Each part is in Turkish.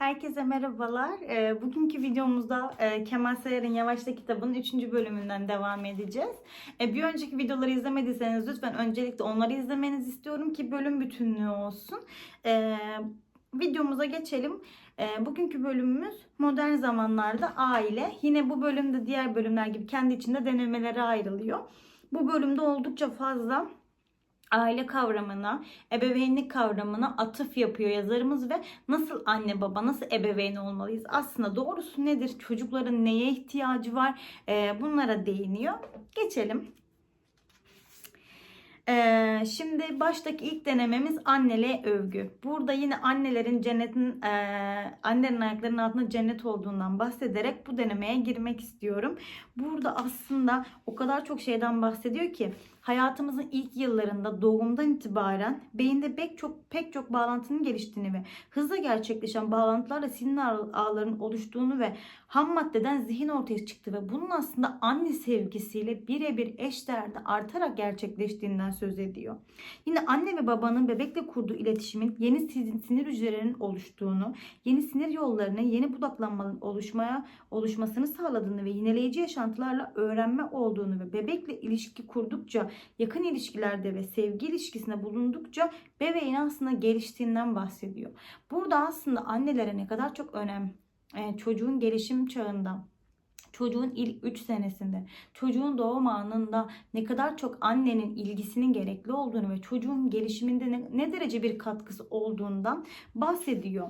Herkese merhabalar. Ee, Bugünkü videomuzda e, Kemal Sayar'ın Yavaşla kitabının 3. bölümünden devam edeceğiz. E, Bir önceki videoları izlemediyseniz lütfen öncelikle onları izlemenizi istiyorum ki bölüm bütünlüğü olsun. E, Videomuza geçelim. Bugünkü bölümümüz modern zamanlarda aile. Yine bu bölümde diğer bölümler gibi kendi içinde denemelere ayrılıyor. Bu bölümde oldukça fazla aile kavramına, ebeveynlik kavramına atıf yapıyor yazarımız ve nasıl anne baba, nasıl ebeveyn olmalıyız? Aslında doğrusu nedir? Çocukların neye ihtiyacı var? Ee, bunlara değiniyor. Geçelim. Ee, şimdi baştaki ilk denememiz anneliğe övgü. Burada yine annelerin cennetin, e, annelerin ayaklarının altında cennet olduğundan bahsederek bu denemeye girmek istiyorum. Burada aslında o kadar çok şeyden bahsediyor ki hayatımızın ilk yıllarında doğumdan itibaren beyinde pek çok pek çok bağlantının geliştiğini ve hızla gerçekleşen bağlantılarla sinir ağ- ağlarının oluştuğunu ve ham maddeden zihin ortaya çıktı ve bunun aslında anne sevgisiyle birebir eşdeğerde artarak gerçekleştiğinden söz ediyor. Yine anne ve babanın bebekle kurduğu iletişimin yeni sin- sinir hücrelerinin oluştuğunu, yeni sinir yollarının yeni budaklanmaların oluşmaya oluşmasını sağladığını ve yineleyici yaşantılarla öğrenme olduğunu ve bebekle ilişki kurdukça, yakın ilişkilerde ve sevgi ilişkisinde bulundukça bebeğin aslında geliştiğinden bahsediyor. Burada aslında annelere ne kadar çok önem e, çocuğun gelişim çağında çocuğun ilk 3 senesinde, çocuğun doğum anında ne kadar çok annenin ilgisinin gerekli olduğunu ve çocuğun gelişiminde ne, ne derece bir katkısı olduğundan bahsediyor.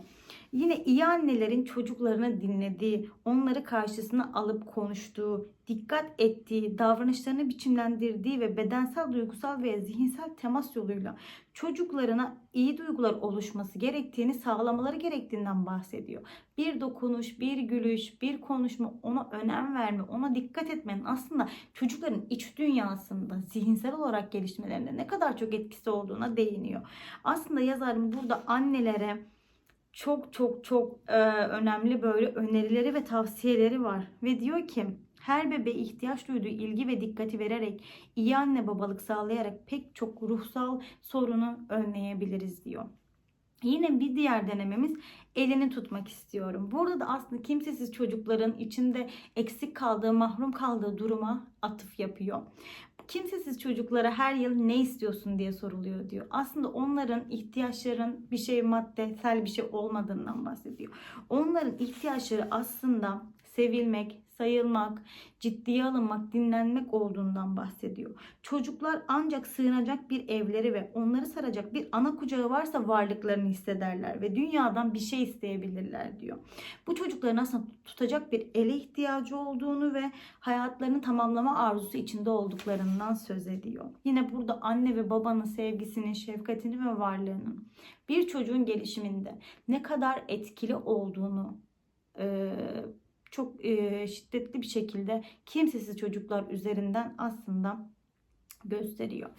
Yine iyi annelerin çocuklarını dinlediği, onları karşısına alıp konuştuğu, dikkat ettiği, davranışlarını biçimlendirdiği ve bedensel, duygusal ve zihinsel temas yoluyla çocuklarına iyi duygular oluşması gerektiğini sağlamaları gerektiğinden bahsediyor. Bir dokunuş, bir gülüş, bir konuşma, ona önem verme, ona dikkat etmenin aslında çocukların iç dünyasında zihinsel olarak gelişmelerinde ne kadar çok etkisi olduğuna değiniyor. Aslında yazarım burada annelere çok çok çok e, önemli böyle önerileri ve tavsiyeleri var ve diyor ki her bebeğe ihtiyaç duyduğu ilgi ve dikkati vererek iyi anne babalık sağlayarak pek çok ruhsal sorunu önleyebiliriz diyor. Yine bir diğer denememiz elini tutmak istiyorum. Burada da aslında kimsesiz çocukların içinde eksik kaldığı, mahrum kaldığı duruma atıf yapıyor. Kimsesiz çocuklara her yıl ne istiyorsun diye soruluyor diyor. Aslında onların ihtiyaçların bir şey maddesel bir şey olmadığından bahsediyor. Onların ihtiyaçları aslında sevilmek, sayılmak, ciddiye alınmak, dinlenmek olduğundan bahsediyor. Çocuklar ancak sığınacak bir evleri ve onları saracak bir ana kucağı varsa varlıklarını hissederler ve dünyadan bir şey isteyebilirler diyor. Bu çocukların aslında tutacak bir ele ihtiyacı olduğunu ve hayatlarını tamamlama arzusu içinde olduklarından söz ediyor. Yine burada anne ve babanın sevgisinin, şefkatini ve varlığının bir çocuğun gelişiminde ne kadar etkili olduğunu çok e, şiddetli bir şekilde kimsesiz çocuklar üzerinden aslında gösteriyor.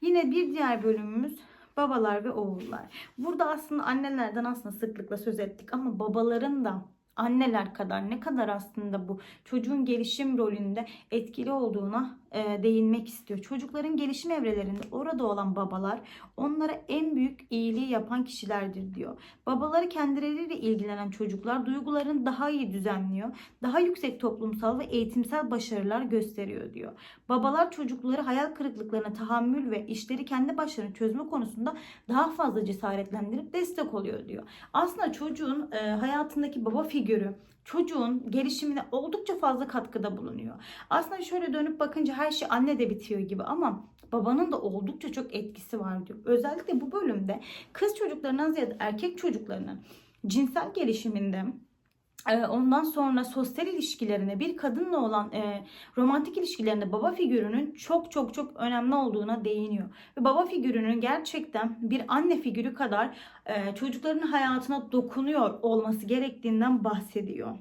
Yine bir diğer bölümümüz babalar ve oğullar. Burada aslında annelerden aslında sıklıkla söz ettik ama babaların da anneler kadar ne kadar aslında bu çocuğun gelişim rolünde etkili olduğuna e, değinmek istiyor. Çocukların gelişim evrelerinde orada olan babalar onlara en büyük iyiliği yapan kişilerdir diyor. Babaları kendileriyle ilgilenen çocuklar duygularını daha iyi düzenliyor. Daha yüksek toplumsal ve eğitimsel başarılar gösteriyor diyor. Babalar çocukları hayal kırıklıklarına tahammül ve işleri kendi başlarına çözme konusunda daha fazla cesaretlendirip destek oluyor diyor. Aslında çocuğun e, hayatındaki baba figürü çocuğun gelişimine oldukça fazla katkıda bulunuyor. Aslında şöyle dönüp bakınca her şey anne de bitiyor gibi ama babanın da oldukça çok etkisi var diyor. Özellikle bu bölümde kız çocuklarından ziyade erkek çocuklarının cinsel gelişiminde e, Ondan sonra sosyal ilişkilerine bir kadınla olan e, romantik ilişkilerinde baba figürünün çok çok çok önemli olduğuna değiniyor. Ve baba figürünün gerçekten bir anne figürü kadar e, çocukların hayatına dokunuyor olması gerektiğinden bahsediyor.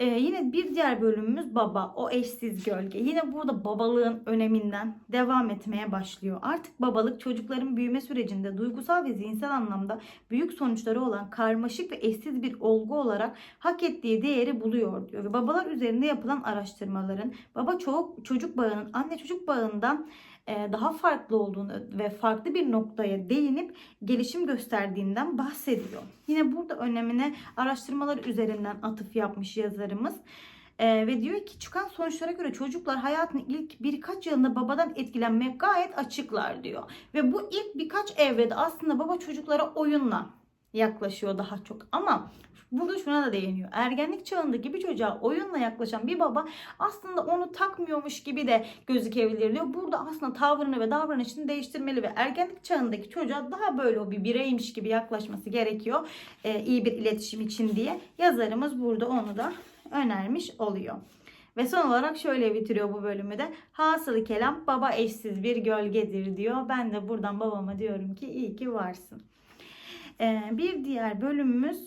Ee, yine bir diğer bölümümüz baba, o eşsiz gölge. Yine burada babalığın öneminden devam etmeye başlıyor. Artık babalık çocukların büyüme sürecinde duygusal ve zihinsel anlamda büyük sonuçları olan karmaşık ve eşsiz bir olgu olarak hak ettiği değeri buluyor diyor. Ve babalar üzerinde yapılan araştırmaların baba çocuk bağının anne çocuk bağından daha farklı olduğunu ve farklı bir noktaya değinip gelişim gösterdiğinden bahsediyor. Yine burada önemine araştırmalar üzerinden atıf yapmış yazarımız. Ee, ve diyor ki çıkan sonuçlara göre çocuklar hayatın ilk birkaç yılında babadan etkilenmeye gayet açıklar diyor. Ve bu ilk birkaç evrede aslında baba çocuklara oyunla yaklaşıyor daha çok. Ama burada şuna da değiniyor. Ergenlik çağındaki bir çocuğa oyunla yaklaşan bir baba aslında onu takmıyormuş gibi de gözükebilir diyor. Burada aslında tavrını ve davranışını değiştirmeli ve ergenlik çağındaki çocuğa daha böyle o bir bireymiş gibi yaklaşması gerekiyor. Ee, iyi bir iletişim için diye yazarımız burada onu da önermiş oluyor. Ve son olarak şöyle bitiriyor bu bölümü de. Hasılı kelam baba eşsiz bir gölgedir diyor. Ben de buradan babama diyorum ki iyi ki varsın. Ee, bir diğer bölümümüz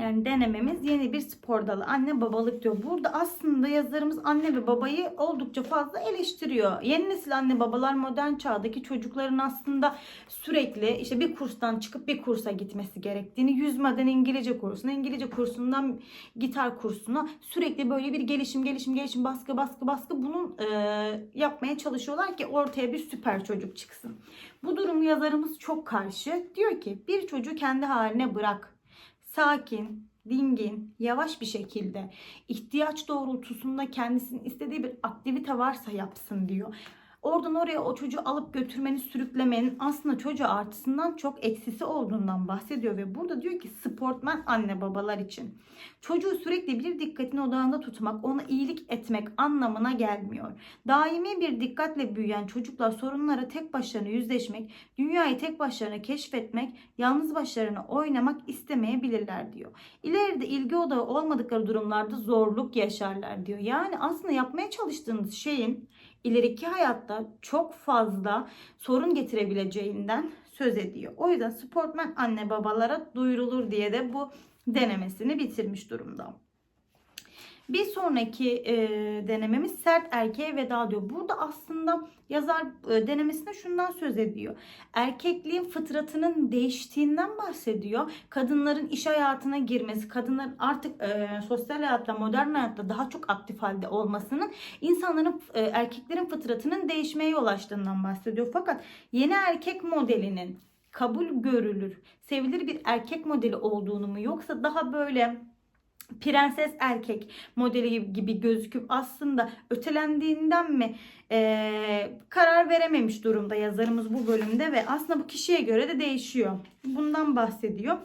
yani denememiz yeni bir spor dalı anne babalık diyor. Burada aslında yazarımız anne ve babayı oldukça fazla eleştiriyor. Yeni nesil anne babalar modern çağdaki çocukların aslında sürekli işte bir kurstan çıkıp bir kursa gitmesi gerektiğini, yüzmeden İngilizce kursuna, İngilizce kursundan gitar kursuna sürekli böyle bir gelişim, gelişim, gelişim, baskı, baskı, baskı bunun e, yapmaya çalışıyorlar ki ortaya bir süper çocuk çıksın. Bu durumu yazarımız çok karşı. Diyor ki bir çocuğu kendi haline bırak sakin, dingin, yavaş bir şekilde ihtiyaç doğrultusunda kendisinin istediği bir aktivite varsa yapsın diyor. Oradan oraya o çocuğu alıp götürmeni, sürüklemenin aslında çocuğa artısından çok eksisi olduğundan bahsediyor ve burada diyor ki sportman anne babalar için. Çocuğu sürekli bir dikkatini odağında tutmak, ona iyilik etmek anlamına gelmiyor. Daimi bir dikkatle büyüyen çocuklar sorunlara tek başlarına yüzleşmek, dünyayı tek başlarına keşfetmek, yalnız başlarına oynamak istemeyebilirler diyor. İleride ilgi odağı olmadıkları durumlarda zorluk yaşarlar diyor. Yani aslında yapmaya çalıştığınız şeyin ileriki hayatta çok fazla sorun getirebileceğinden söz ediyor. O yüzden sportman anne babalara duyurulur diye de bu denemesini bitirmiş durumda. Bir sonraki e, denememiz sert erkeğe veda diyor. Burada aslında yazar e, denemesinde şundan söz ediyor. Erkekliğin fıtratının değiştiğinden bahsediyor. Kadınların iş hayatına girmesi, kadınların artık e, sosyal hayatta, modern hayatta daha çok aktif halde olmasının insanların, e, erkeklerin fıtratının değişmeye yol açtığından bahsediyor. Fakat yeni erkek modelinin kabul görülür, sevilir bir erkek modeli olduğunu mu yoksa daha böyle prenses erkek modeli gibi gözüküp aslında ötelendiğinden mi e, karar verememiş durumda yazarımız bu bölümde ve aslında bu kişiye göre de değişiyor. Bundan bahsediyor.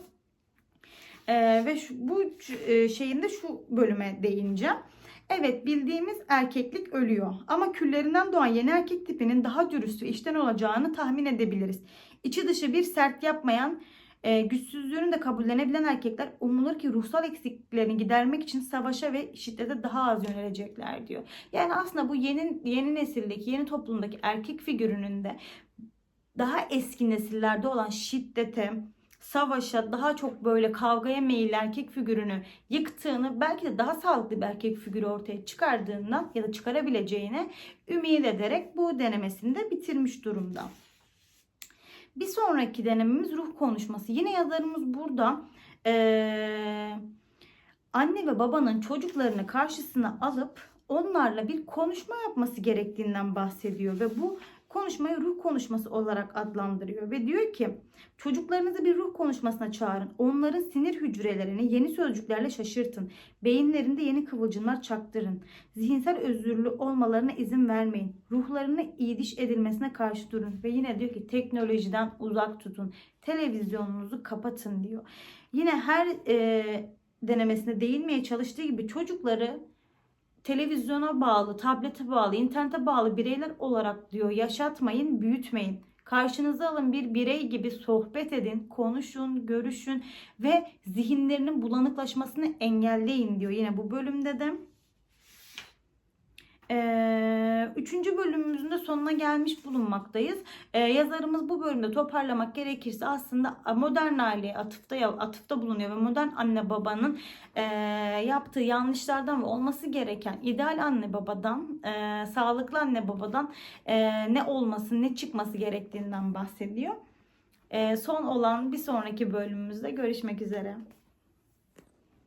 E, ve şu, bu e, şeyin de şu bölüme değineceğim. Evet bildiğimiz erkeklik ölüyor ama küllerinden doğan yeni erkek tipinin daha dürüst ve işten olacağını tahmin edebiliriz. İçi dışı bir sert yapmayan e, güçsüzlüğünü de kabullenebilen erkekler umulur ki ruhsal eksikliklerini gidermek için savaşa ve şiddete daha az yönelecekler diyor. Yani aslında bu yeni yeni nesildeki, yeni toplumdaki erkek figürünün de daha eski nesillerde olan şiddete, savaşa, daha çok böyle kavgaya meyilli erkek figürünü yıktığını, belki de daha sağlıklı bir erkek figürü ortaya çıkardığından ya da çıkarabileceğine ümit ederek bu denemesini de bitirmiş durumda. Bir sonraki denememiz ruh konuşması. Yine yazarımız burada ee, anne ve babanın çocuklarını karşısına alıp onlarla bir konuşma yapması gerektiğinden bahsediyor ve bu konuşmayı ruh konuşması olarak adlandırıyor ve diyor ki çocuklarınızı bir ruh konuşmasına çağırın. Onların sinir hücrelerini yeni sözcüklerle şaşırtın. Beyinlerinde yeni kıvılcımlar çaktırın. Zihinsel özürlü olmalarına izin vermeyin. Ruhlarını iyiliş edilmesine karşı durun. Ve yine diyor ki teknolojiden uzak tutun. Televizyonunuzu kapatın diyor. Yine her e, denemesine değinmeye çalıştığı gibi çocukları televizyona bağlı, tablete bağlı, internete bağlı bireyler olarak diyor yaşatmayın, büyütmeyin. Karşınıza alın bir birey gibi sohbet edin, konuşun, görüşün ve zihinlerinin bulanıklaşmasını engelleyin diyor. Yine bu bölümde de ee, üçüncü bölümümüzün de sonuna gelmiş bulunmaktayız. Ee, yazarımız bu bölümde toparlamak gerekirse aslında modern aileye atıfta atıfta bulunuyor ve modern anne babanın e, yaptığı yanlışlardan ve olması gereken ideal anne babadan, e, sağlıklı anne babadan e, ne olması, ne çıkması gerektiğinden bahsediyor. Son olan bir sonraki bölümümüzde görüşmek üzere.